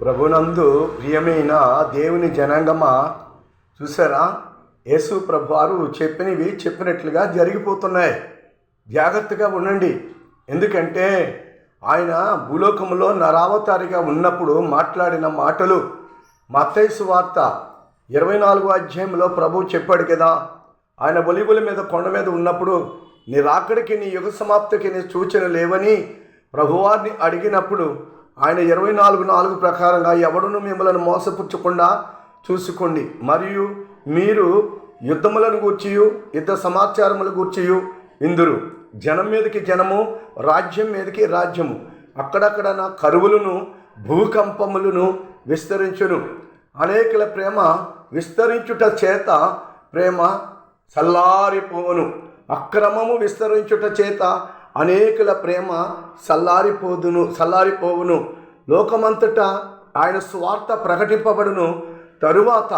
ప్రభునందు ప్రియమైన దేవుని జనాంగమా చూసారా? యేసు ప్రభు వారు చెప్పినవి చెప్పినట్లుగా జరిగిపోతున్నాయి. జాగ్రత్తగా ఉండండి. ఎందుకంటే ఆయన భూలోకంలో నరావతారిగా ఉన్నప్పుడు మాట్లాడిన మాటలు మత్తైసు వార్త ఇరవై నాలుగో అధ్యాయంలో ప్రభు చెప్పాడు కదా ఆయన ఒలివుల మీద కొండ మీద ఉన్నప్పుడు నీ రాకడికి నీ యుగ సమాప్తికి నీ సూచన లేవని ప్రభువారిని అడిగినప్పుడు ఆయన ఇరవై నాలుగు నాలుగు ప్రకారంగా ఎవడును మిమ్మల్ని మోసపుచ్చకుండా చూసుకోండి. మరియు మీరు యుద్ధములను గూర్చియు యుద్ధ సమాచారములు గూర్చియు ఇందురు జనం మీదకి జనము రాజ్యం మీదకి రాజ్యము. అక్కడక్కడ నా కరువులను భూకంపములను విస్తరించును. అనేకుల ప్రేమ విస్తరించుట చేత ప్రేమ చల్లారిపోవును. అక్రమము విస్తరించుట చేత అనేకుల ప్రేమ చల్లారిపోదును సల్లారిపోవును. లోకమంతటా ఆయన స్వార్థ ప్రకటింపబడును. తరువాత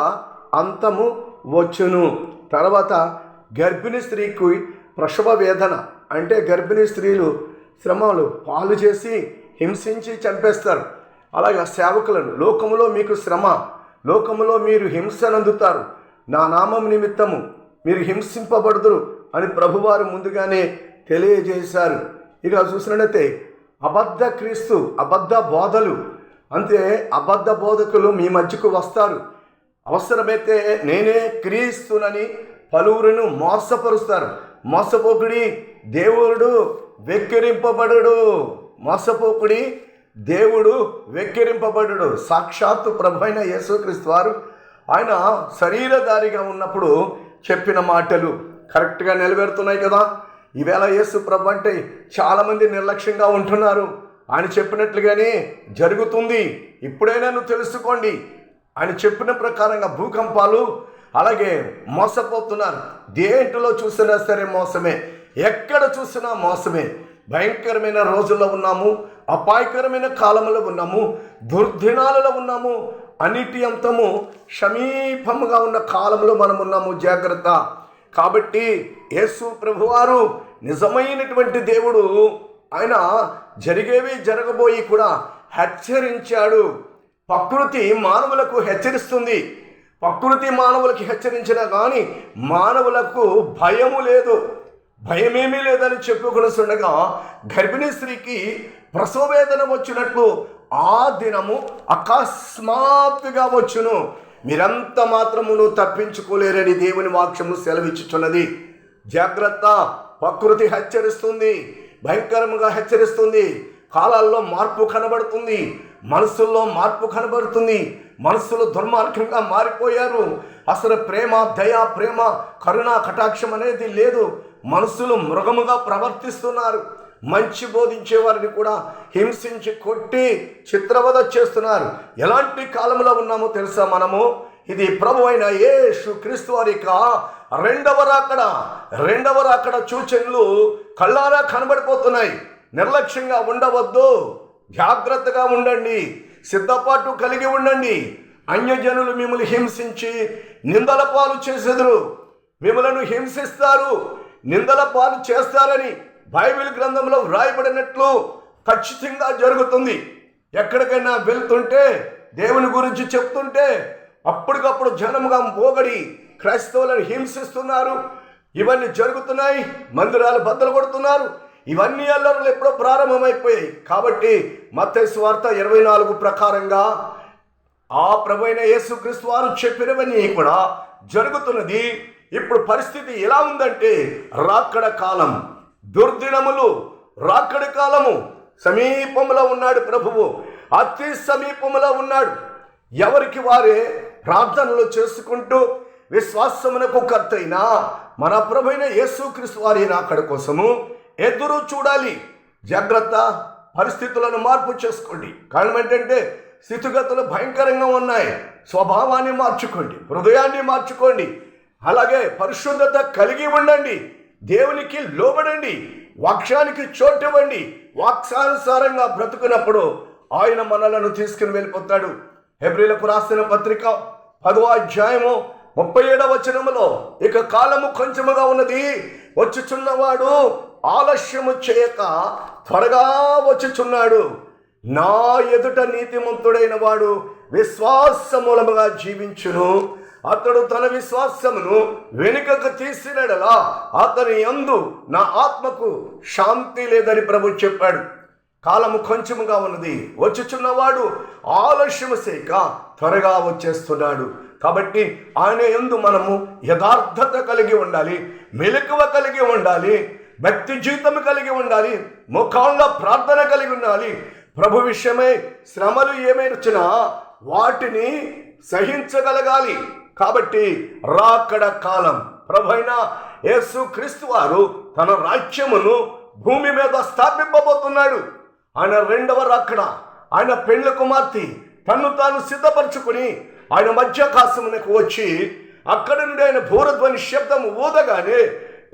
అంతము వచ్చును. తర్వాత గర్భిణీ స్త్రీకి ప్రసవ వేదన. అంటే గర్భిణీ స్త్రీలు శ్రమలు పాలు చేసి హింసించి చంపేస్తారు. అలాగే సేవకులను లోకములో మీకు శ్రమ లోకములో మీరు హింసనందుతారు. నా నామం నిమిత్తము మీరు హింసింపబడుదురు అని ప్రభువారు ముందుగానే తెలియజేశారు. ఇక చూసినట్లయితే అబద్ధ క్రీస్తు అబద్ధ బోధలు. అంతే అబద్ధ బోధకులు మీ మధ్యకు వస్తారు. అవసరమైతే నేనే క్రీస్తునని పలువురును మోసపరుస్తారు. మోసపోకుడి దేవుడు వెక్కిరింపబడుడు. మోసపోకుడి దేవుడు వెక్కిరింపబడుడు. సాక్షాత్తు ప్రభైన యేసుక్రీస్తు వారు ఆయన శరీరధారిగా ఉన్నప్పుడు చెప్పిన మాటలు కరెక్ట్గా నిలబెడుతున్నాయి కదా. ఈవేళ యేసు ప్రభు అంటే చాలామంది నిర్లక్ష్యంగా ఉంటున్నారు. ఆయన చెప్పినట్లుగానే జరుగుతుంది. ఇప్పుడైనా నువ్వు తెలుసుకోండి. ఆయన చెప్పిన ప్రకారంగా భూకంపాలు అలాగే మోసపోతున్నారు. దేంట్లో చూసినా సరే మోసమే. ఎక్కడ చూసినా మోసమే. భయంకరమైన రోజుల్లో ఉన్నాము. అపాయకరమైన కాలంలో ఉన్నాము. దుర్దినాలలో ఉన్నాము. అన్నిటి అంతము సమీపముగా ఉన్న కాలంలో మనం ఉన్నాము జాగ్రత్త. కాబట్టి యేసు ప్రభువారు నిజమైనటువంటి దేవుడు. ఆయన జరిగేవి జరగబోయి కూడా హెచ్చరించాడు. ప్రకృతి మానవులకు హెచ్చరిస్తుంది. ప్రకృతి మానవులకి హెచ్చరించినా కానీ మానవులకు భయము లేదు. భయమేమీ లేదని చెప్పుకొనిస్తుండగా గర్భిణీ స్త్రీకి ప్రసవవేదన వచ్చినట్లు ఆ దినము అకస్మాత్తుగా వచ్చును. మీరంత మాత్రమును తప్పించుకోలేరని దేవుని వాక్యము సెలవిచ్చుచున్నది. జాగ్రత్త ప్రకృతి హెచ్చరిస్తుంది భయంకరముగా హెచ్చరిస్తుంది కాలాల్లో మార్పు కనబడుతుంది మనసుల్లో మార్పు కనబడుతుంది మనసులు దుర్మార్గంగా మారిపోయారు. అసలు ప్రేమ దయ ప్రేమ కరుణ కటాక్షం అనేది లేదు. మనసులు మృగముగా ప్రవర్తిస్తున్నారు. మంచి బోధించే వారిని కూడా హింసించి కొట్టి చిత్రవద చేస్తున్నారు. ఎలాంటి కాలంలో ఉన్నామో తెలుసా మనము? ఇది ప్రభు అయిన యేసు క్రీస్తు వారి యొక్క రెండవ రాకడ. రెండవ రాకడ సూచనలు కళ్ళారా కనబడిపోతున్నాయి. నిర్లక్ష్యంగా ఉండవద్దు. జాగ్రత్తగా ఉండండి. సిద్ధపాటు కలిగి ఉండండి. అన్యజనులు మిమ్మల్ని హింసించి నిందల పాలు చేసెదురు. మిమ్మలను హింసిస్తారు. నిందల పాలు చేస్తారని బైబిల్ గ్రంథంలో వ్రాయబడినట్లు ఖచ్చితంగా జరుగుతుంది. ఎక్కడికైనా వెళ్తుంటే దేవుని గురించి చెప్తుంటే అప్పటికప్పుడు జనముగా పోగడి క్రైస్తవులను హింసిస్తున్నారు. ఇవన్నీ జరుగుతున్నాయి మందిరాలు బద్దలు కొడుతున్నారు. ఇవన్నీ అల్లర్లు ఎప్పుడో ప్రారంభమైపోయాయి. కాబట్టి మత్తయి వార్త ఇరవై నాలుగు ప్రకారంగా ఆ ప్రభైన యేసుక్రీస్తు వారు చెప్పినవన్నీ కూడా జరుగుతున్నది. ఇప్పుడు పరిస్థితి ఎలా ఉందంటే రాక్కడ కాలం దుర్దినములు రాక్కడి కాలము సమీపంలో ఉన్నాడు ప్రభువు. అతి సమీపంలో ఉన్నాడు. ఎవరికి వారే ప్రార్థనలు చేసుకుంటూ విశ్వాసమునకు కర్తైన మన ప్రభైన యేసుక్రీస్తు వారి రాకడ కోసము ఎదురు చూడాలి. జాగ్రత్త పరిస్థితులను మార్పు చేసుకోండి. కారణం ఏంటంటే స్థితిగతులు భయంకరంగా ఉన్నాయి. స్వభావాన్ని మార్చుకోండి. హృదయాన్ని మార్చుకోండి. అలాగే పరిశుద్ధత కలిగి ఉండండి. దేవునికి లోబడండి వాక్యానికి చోటివ్వండి వాక్సానుసారంగా బ్రతుకున్నప్పుడు ఆయన మనలను తీసుకుని వెళ్ళిపోతాడు. హెబ్రిలకు రాసిన పత్రిక పదవ అధ్యాయము ముప్పై ఏడవ వచనములో ఇక కాలము కొంచెముగా ఉన్నది వచ్చుచున్నవాడు ఆలస్యము చేయక త్వరగా వచ్చుచున్నాడు. నా ఎదుట నీతిమంతుడైన వాడు విశ్వాస మూలముగా జీవించును. అతడు తన విశ్వాసమును వెనుకకు తీసినడలా అతని యందు నా ఆత్మకు శాంతి లేదని ప్రభు చెప్పాడు. కాలము కొంచెముగా ఉన్నది. వచ్చుచున్నవాడు ఆలస్యము సేక త్వరగా వచ్చేస్తున్నాడు. కాబట్టి ఆయన ఎందు మనము యథార్థత కలిగి ఉండాలి మెలకువ కలిగి ఉండాలి భక్తి జీవితం కలిగి ఉండాలి ముఖంలో ప్రార్థన కలిగి ఉండాలి. ప్రభు విషయమై శ్రమలు ఏమైనా వచ్చినా వాటిని సహించగలగాలి. కాబట్టి రాకడ కాలం. ప్రభైన యేసు క్రీస్తు వారు తన రాజ్యమును భూమి మీద స్థాపింపబోతున్నాడు. ఆయన రెండవ రాకడ. ఆయన పెండ్ల కుమార్తె. తన్ను తాను సిద్ధపరచుకుని ఆయన మధ్యాకాశమునకు వచ్చి అక్కడి నుండి ఆయన భూరధ్వని శబ్దం ఊదగానే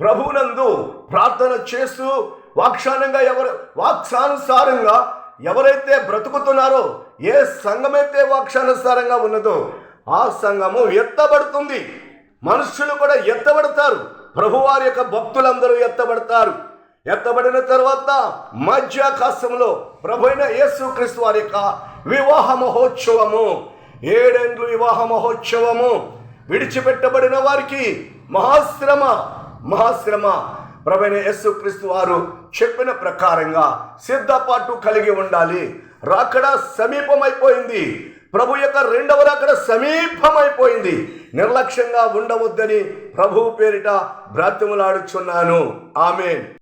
ప్రభునందు ప్రార్థన చేస్తూ వాక్షానంగా ఎవరు వాక్సానుసారంగా ఎవరైతే బ్రతుకుతున్నారో ఏ సంఘమైతే వాక్షానుసారంగా ఉన్నదో ఆ సంఘము ఎత్తబడుతుంది. మనుషులు కూడా ఎత్తబడతారు. ప్రభువారి యొక్క భక్తులందరూ ఎత్తబడతారు. ఎత్తబడిన తర్వాత మధ్యాకాశంలో ప్రభు అయిన యేసుక్రీస్తు వారి యొక్క వివాహ మహోత్సవము ఏడేండ్లు వివాహ మహోత్సవము విడిచిపెట్టబడిన వారికి మహాశ్రమ మహాశ్రమ. ప్రభైన యేసుక్రీస్తు వారు చెప్పిన ప్రకారంగా సిద్ధపాటు కలిగి ఉండాలి. రాకడా సమీపమైపోయింది. ప్రభు యొక్క రెండవ రాకడ సమీపమైపోయింది. నిర్లక్ష్యంగా ఉండవద్దని ప్రభు పేరిట బ్రాత్యములాడుచున్నాను ఆమె